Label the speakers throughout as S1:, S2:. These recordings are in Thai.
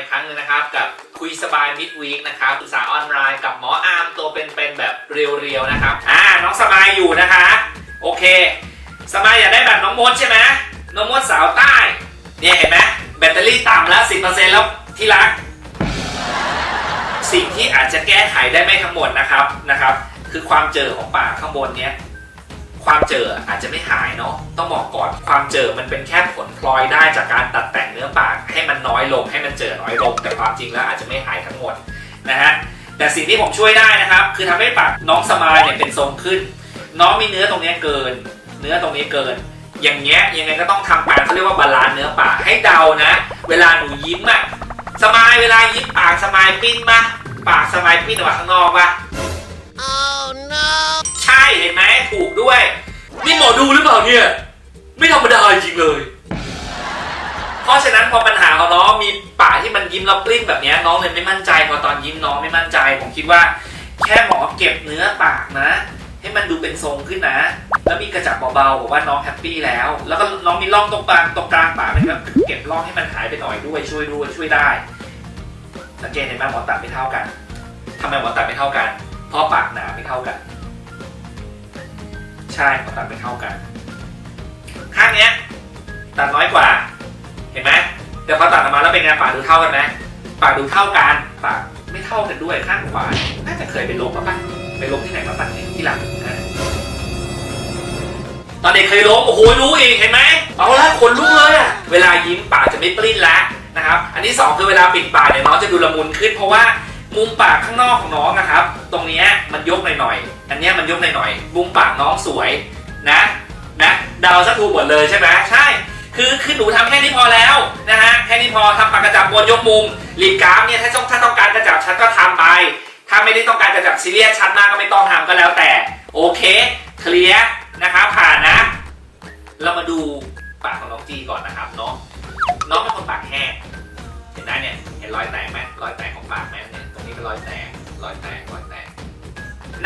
S1: อีกครั้งหนึ่งนะครับ กับคุยสบายมิดวีคนะครับปรึกษาออนไลน์กับหมออาร์มตัวเป็นๆแบบเรียวๆนะครับอ่าน้องสมายอยู่นะคะ โอเค สมายอยากได้แบบน้องมดใช่ไหมน้องมดสาวใต้เนี่ยเห็นไหมแบตเตอรี่ต่ำแล้ว10%แล้วที่รัก สิ่งที่อาจจะแก้ไขได้ไม่ทั้งหมดนะครับนะครับ คือความเจอของปากข้างบนเนี้ยความเจออาจจะไม่หายเนาะต้องบอกก่อนความเจอมันเป็นแค่ผลพลอยได้จากการตัด ให้มันน้อยลงให้มันเจอน้อยลง แต่ความจริงแล้วอาจจะไม่หายทั้งหมดนะฮะแต่สิ่งที่ผมช่วยได้นะครับ คือทำให้ปากน้องสมายเนี่ยเป็นทรงขึ้น น้องมีเนื้อตรงเนี้ยเกิน เนื้อตรงนี้เกิน อย่างเงี้ยยังไงก็ต้องทำการเขาเรียกว่าบาลานซ์เนื้อปากให้เดานะ เวลาหนูยิ้มอะสมายเวลายิ้มปากสมายปิ้นปะปากสมายปิ้นออกมาข้างนอกปะ
S2: Oh no!
S1: ใช่เห็นไหมถูกด้วยนี่หมอดูหรือเปล่าเนี่ยไม่ธรรมดาจริงเลย เพราะฉะนั้นพอปัญหาของน้องมีปากที่มันยิ้มแล้วปลิ้นแบบนี้น้องเลยไม่มั่นใจพอตอนยิ้มน้องไม่มั่นใจ ผมคิดว่า แค่หมอเก็บเนื้อปากนะ ให้มันดูเป็นทรงขึ้นนะ แล้วมีกระจับเบาๆบอกว่าน้องแฮปปี้แล้ว แล้วก็น้องมีร่องตรงกลางตรงกลางปากนะครับเก็บร่องให้มันหายไปหน่อยด้วยช่วยด้วยช่วยได้สังเกตเห็นไหมหมอตัดไม่เท่ากันทำไมหมอตัดไม่เท่ากัน เพราะปากหนาไม่เท่ากัน ใช่หมอตัดไม่เท่ากัน ข้างเนี้ยตัดน้อยกว่า เห็นไหมแต่พอตัดออกมาแล้วเป็นไงปากดูเท่ากันไหมปากดูเท่ากันปากไม่เท่ากันด้วยข้างขวา น่าจะเคยไปลบมาปะไปลบที่ไหนมาปะเนี่ยที่หลังนะตอนเด็กเคยลบโอ้โหรู้อีกเห็นไหมเอาละขนลุกเลยอะเวลายิ้มปากจะไม่ปลิ้นแล้วนะครับ อันที่สองคือเวลาปิดปากเนี่ยน้องจะดูละมุนขึ้น เพราะว่ามุมปากข้างนอกของน้องนะครับ ตรงนี้มันยกหน่อยๆอันนี้มันยกหน่อยๆมุมปากน้องสวยนะนะเดาซะถูกหมดเลยใช่ไหมใช่ คือคือหนูทำแค่นี้พอแล้วนะฮะแค่นี้พอทำปากกระจับบนยกมุมรีบกราฟเนี่ยถ้าต้องถ้าต้องการกระจับชัดก็ทำไป ถ้าไม่ได้ต้องการกระจับซีเรียสชัดมากก็ไม่ต้องทำก็แล้วแต่ โอเคเคลียร์นะครับผ่านนะ เรามาดูปากของน้องจีก่อนนะครับเนาะน้องเป็นคนปากแห้งเห็นได้เนี่ยเห็นรอยแตกไหมรอยแตกของปากไหมเนี่ยตรงนี้เป็นรอยแตกรอยแตกรอยแตก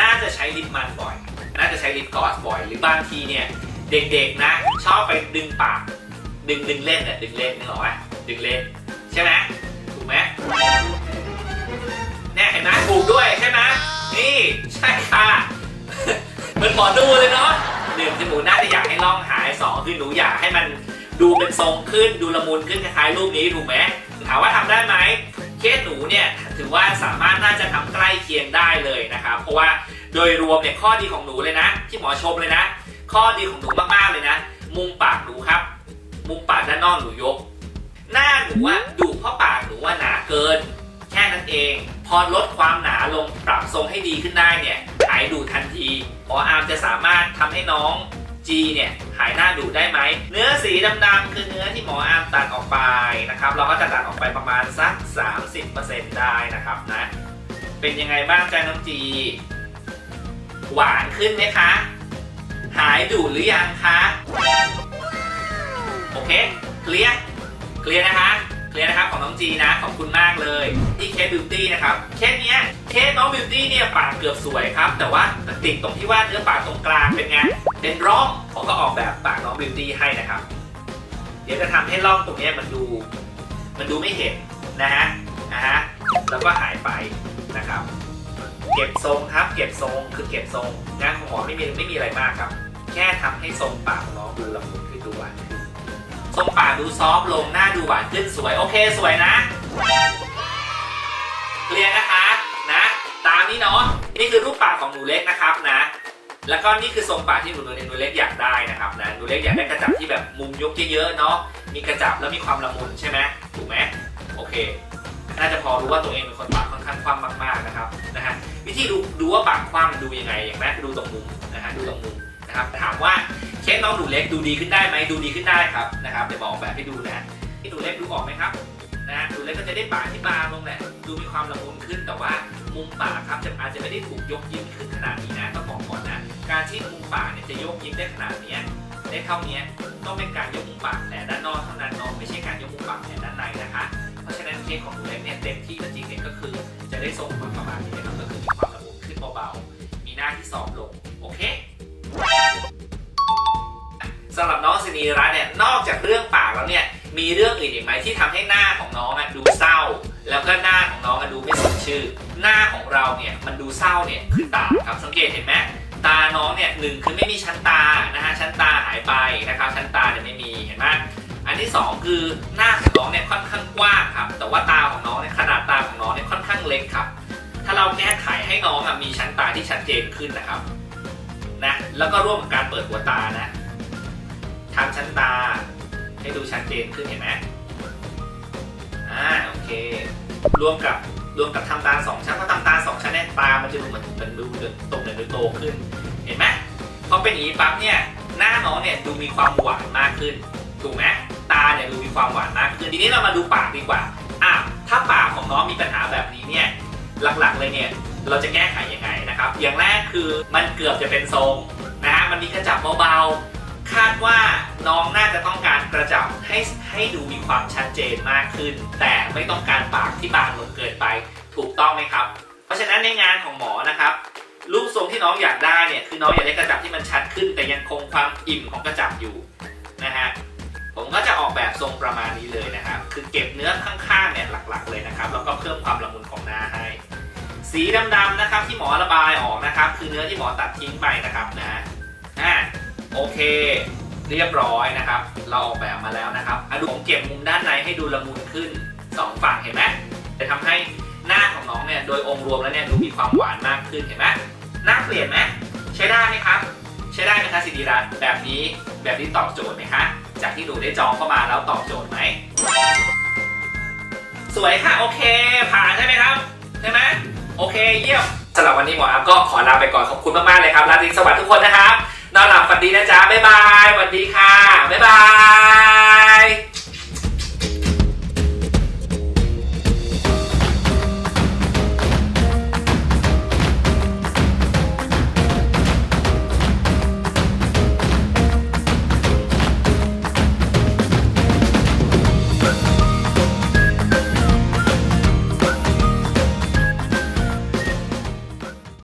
S1: น่าจะใช้ลิปมันบ่อย น่าจะใช้ลิปกลอสบ่อย หรือบางทีเนี่ยเด็กๆนะ ชอบไปดึงปาก ดึงดึงเล่นเนี่ยดึงเล่นนึกออกไหมดึงเล่นใช่ไหมถูกไหมเนี่ยเห็นไหมถูกด้วยใช่ไหมนี่ใช่ค่ะเหมือนหมอดูเลยเนาะหนึ่งคือหนูน่าจะอยากให้ร่องหายสองคือหนูอยากให้มันดูเป็นทรงขึ้นดูละมุนขึ้นคล้ายๆรูปนี้ถูกไหมถามว่าทำได้ไหมเคสหนูเนี่ยถือว่าสามารถน่าจะทำใกล้เคียงได้เลยนะครับเพราะว่าโดยรวมเนี่ยข้อดีของหนูเลยนะ ที่หมอชมเลยนะ ข้อดีของหนูมากๆเลยนะ มุมปากหนูครับ มุมปากด้านนอกหนูยก หน้าหนูอะดุเพราะปากหนูว่าหนาเกิน แค่นั้นเอง พอลดความหนาลงปรับทรงให้ดีขึ้นได้เนี่ยหายดุทันทีหมออาร์มจะสามารถทำให้น้องจีเนี่ยหายหน้าดุได้ไหม เนื้อสีดำๆคือเนื้อที่หมออาร์มตัดออกไปนะครับ เราก็จะตัดออกไปประมาณสัก 30%ได้นะครับนะ เป็นยังไงบ้างจ้าน้องจี หวานขึ้นไหมคะ หายดุหรือยังคะ เคเคลียร์เคลียร์นะคะเคลียร์นะครับของน้องจีนะขอบคุณมากเลยที่เคสบิวตี้นะครับเคสเนี้ยเคสน้องบิวตี้เนี่ยปากเกือบสวยครับ แต่ว่าติดตรงที่ว่าเนื้อปากตรงกลางเป็นไงเป็นร่องผมก็ออกแบบปากน้องบิวตี้ให้นะครับ เดี๋ยวจะทำให้ร่องตรงนี้มันดู มันดูไม่เห็นนะฮะนะฮะแล้วก็หายไปนะครับ เก็บทรงครับเก็บทรงคือเก็บทรงงานของหมอไม่มีไม่มีอะไรมากครับ แค่ทำให้ทรงปากของน้องดูละมุนขึ้นดูหวานขึ้น ทรงปากดูซอฟต์ลงหน้าดูหวานขึ้นสวย โอเคสวยนะ เคลียร์นะคะนะ ตามนี้เนาะนี่คือรูปปากของหนูเล็กนะครับนะ แล้วก็นี่คือทรงปากที่หนูหนูหนูเล็กอยากได้นะครับนะหนูเล็กอยากได้กระจับที่แบบมุมยกเยอะๆเนาะมีกระจับแล้วมีความละมุนใช่ไหมถูกไหมโอเคน่าจะพอรู้ว่าตัวเองเป็นคนปากค่อนข้างคว่ำมากๆนะครับนะฮะวิธีดูดูว่าปากคว่ำมันดูยังไงอย่างแรกดูตรงมุมนะฮะดูตรงมุม นะครับถามว่าเคสน้องหนูเล็กดูดีขึ้นได้ไหมดูดีขึ้นได้ครับนะครับเดี๋ยวบอกแบบให้ดูนะที่หนูเล็กดูออกไหมครับนะฮะหนูเล็กก็จะได้ปากที่บางลงแหละดูมีความละมุนขึ้นแต่ว่ามุมปากครับจะอาจจะไม่ได้ถูกยกยิ้มขึ้นขนาดนี้นะต้องบอกก่อนนะการที่มุมปากเนี่ยจะยกยิ้มได้ขนาดนี้ได้เท่านี้ต้องเป็นการยกมุมปากแต่ด้านนอกเท่านั้นเนาะไม่ใช่การยกมุมปากแต่ด้านในนะคะ เพราะฉะนั้นเคสของหนูเล็กเนี่ยเต็มที่จริงๆเนี่ยก็คือจะได้ทรงประมาณนี้นะครับก็คือ น้องสินีรัตน์เนี่ยนอกจากเรื่องปากแล้วเนี่ยมีเรื่องอื่นอีกไหมที่ทำให้หน้าของน้องอะดูเศร้า แล้วก็หน้าของน้องอะดูไม่สดชื่อ หน้าของเราเนี่ยมันดูเศร้าเนี่ยคือตาครับสังเกตเห็นไหมตาน้องเนี่ยหนึ่งคือไม่มีชั้นตานะฮะชั้นตาหายไปนะครับชั้นตาเนี่ยไม่มีเห็นไหมอันที่สองคือหน้าของน้องเนี่ยค่อนข้างกว้างครับ แต่ว่าตาของน้องเนี่ยขนาดตาของน้องเนี่ยค่อนข้างเล็กครับ ถ้าเราแก้ไขให้น้องอะมีชั้นตาที่ชัดเจนขึ้นนะครับนะแล้วก็ร่วมกับการเปิดหัวตานะ ชั้นตา ให้ดูชัดเจนขึ้นเห็นไหมอ่าโอเครวมกับรวมกับทำตาสองชั้นเพราะทำตาสองชั้นเนี่ยตา มันจะดูเหมือนมันดูตรงเนี่ยดูโตขึ้น เห็นไหมพอเป็นอย่างนี้ปั๊บเนี่ยหน้าน้องเนี่ยดูมีความหวานมากขึ้นถูกไหมตาเนี่ยดูมีความหวานมากขึ้นทีนี้เรามาดูปากดีกว่าอะถ้าปากของน้องมีปัญหาแบบนี้เนี่ยหลักๆเลยเนี่ยเราจะแก้ไขยังไงนะครับ อย่างแรกคือมันเกือบจะเป็นทรงนะฮะมันมีกระจับเบาๆคาดว่า น้องน่าจะต้องการกระจับให้ให้ดูมีความชัดเจนมากขึ้น แต่ไม่ต้องการปากที่บางลงเกินไปถูกต้องไหมครับ เพราะฉะนั้นในงานของหมอนะครับรูปทรงที่น้องอยากได้เนี่ยคือน้องอยากได้กระจับที่มันชัดขึ้น แต่ยังคงความอิ่มของกระจับอยู่นะฮะผมก็จะออกแบบทรงประมาณนี้เลยนะครับ คือเก็บเนื้อข้างๆเนี่ยหลักๆเลยนะครับ แล้วก็เพิ่มความละมุนของหน้าให้ สีดำๆนะครับที่หมอระบายออกนะครับ คือเนื้อที่หมอตัดทิ้งไปนะครับนะอ่าโอเค เรียบร้อยนะครับ เราออกแบบมาแล้วนะครับอะดูผมเก็บมุมด้านในให้ดูละมุนขึ้นสองฝั่งเห็นไหมจะทำให้หน้าของน้องเนี่ยโดยองค์รวมแล้วเนี่ยดูมีความหวานมากขึ้นเห็นไหมหน้าเปลี่ยนไหมใช้ได้ไหมครับ ใช้ได้ไหมคะสิริรัตน์แบบนี้แบบนี้ตอบโจทย์ไหมคะจากที่หนูได้จองเข้ามาแล้วตอบโจทย์ไหมสวยค่ะโอเค ผ่านใช่ไหมครับใช่ไหมโอเคเยี่ยมสำหรับวันนี้หมออัพก็ขอลาไปก่อนขอบคุณมากๆเลยครับราตรีสวัสดิ์ทุกคนนะครับ